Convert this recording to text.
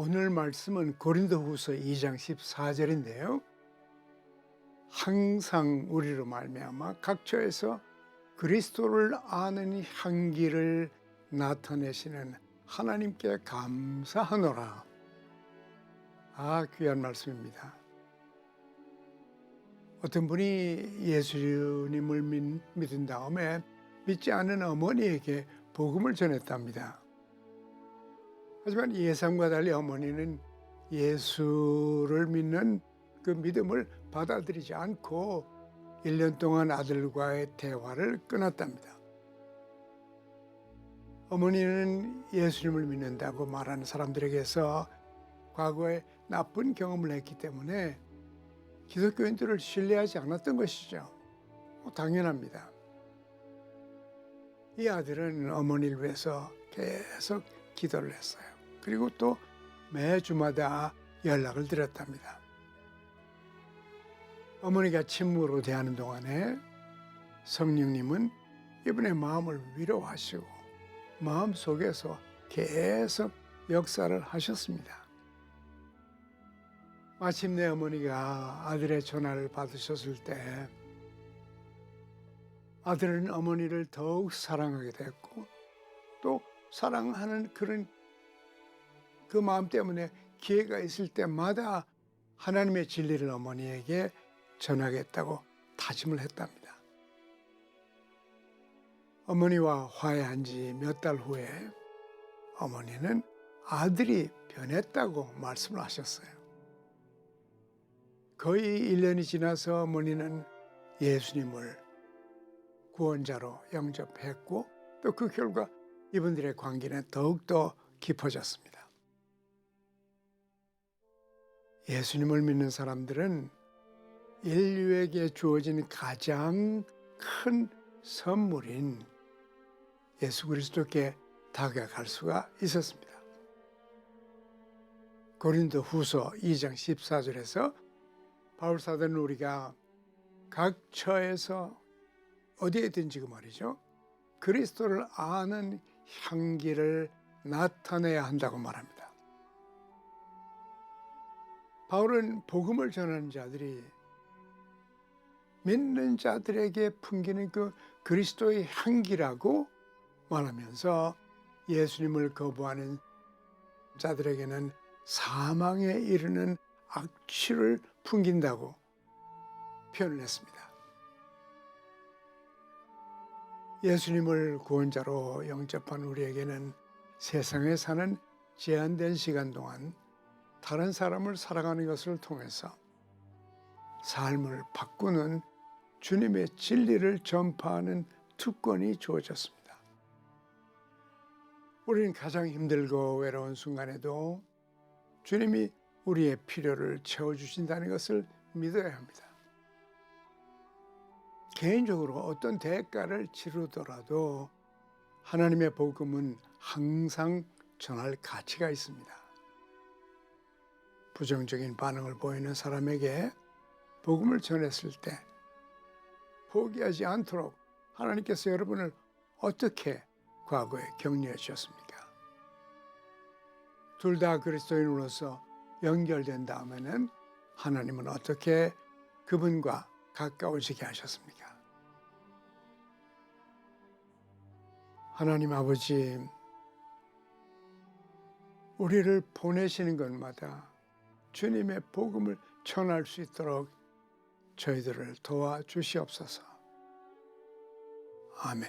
오늘 말씀은 고린도후서 2장 14절인데요. 항상 우리로 말미암아 각처에서 그리스도를 아는 향기를 나타내시는 하나님께 감사하노라. 아, 귀한 말씀입니다. 어떤 분이 예수님을 믿- 믿은 다음에 믿지 않은 어머니에게 복음을 전했답니다. 하지만 예상과 달리 어머니는 예수를 믿는 그 믿음을 받아들이지 않고 1년 동안 아들과의 대화를 끊었답니다. 어머니는 예수님을 믿는다고 말하는 사람들에게서 과거에 나쁜 경험을 했기 때문에 기독교인들을 신뢰하지 않았던 것이죠. 뭐 당연합니다. 이 아들은 어머니를 위해서 계속 기도를 했어요. 그리고 또 매주마다 연락을 드렸답니다. 어머니가 침묵으로 대하는 동안에 성령님은 이분의 마음을 위로하시고 마음 속에서 계속 역사를 하셨습니다. 마침내 어머니가 아들의 전화를 받으셨을 때 아들은 어머니를 더욱 사랑하게 됐고 또 사랑하는 그런 그 마음 때문에 기회가 있을 때마다 하나님의 진리를 어머니에게 전하겠다고 다짐을 했답니다. 어머니와 화해한 지 몇 달 후에 어머니는 아들이 변했다고 말씀을 하셨어요. 거의 1년이 지나서 어머니는 예수님을 구원자로 영접했고 또 그 결과 이분들의 관계는 더욱더 깊어졌습니다. 예수님을 믿는 사람들은 인류에게 주어진 가장 큰 선물인 예수 그리스도께 다가갈 수가 있었습니다. 고린도 후서 2장 14절에서 바울 사도는 우리가 각 처에서 어디에든지 그 말이죠. 그리스도를 아는 향기를 나타내야 한다고 말합니다. 바울은 복음을 전하는 자들이 믿는 자들에게 풍기는 그 그리스도의 향기라고 말하면서 예수님을 거부하는 자들에게는 사망에 이르는 악취를 풍긴다고 표현을 했습니다. 예수님을 구원자로 영접한 우리에게는 세상에 사는 제한된 시간 동안 다른 사람을 살아가는 것을 통해서 삶을 바꾸는 주님의 진리를 전파하는 특권이 주어졌습니다. 우리는 가장 힘들고 외로운 순간에도 주님이 우리의 필요를 채워주신다는 것을 믿어야 합니다. 개인적으로 어떤 대가를 치르더라도 하나님의 복음은 항상 전할 가치가 있습니다. 부정적인 반응을 보이는 사람에게 복음을 전했을 때 포기하지 않도록 하나님께서 여러분을 어떻게 과거에 격려해 주셨습니까? 둘 다 그리스도인으로서 연결된 다음에는 하나님은 어떻게 그분과 가까워지게 하셨습니까? 하나님 아버지, 우리를 보내시는 것마다 주님의 복음을 전할 수 있도록 저희들을 도와주시옵소서. 아멘.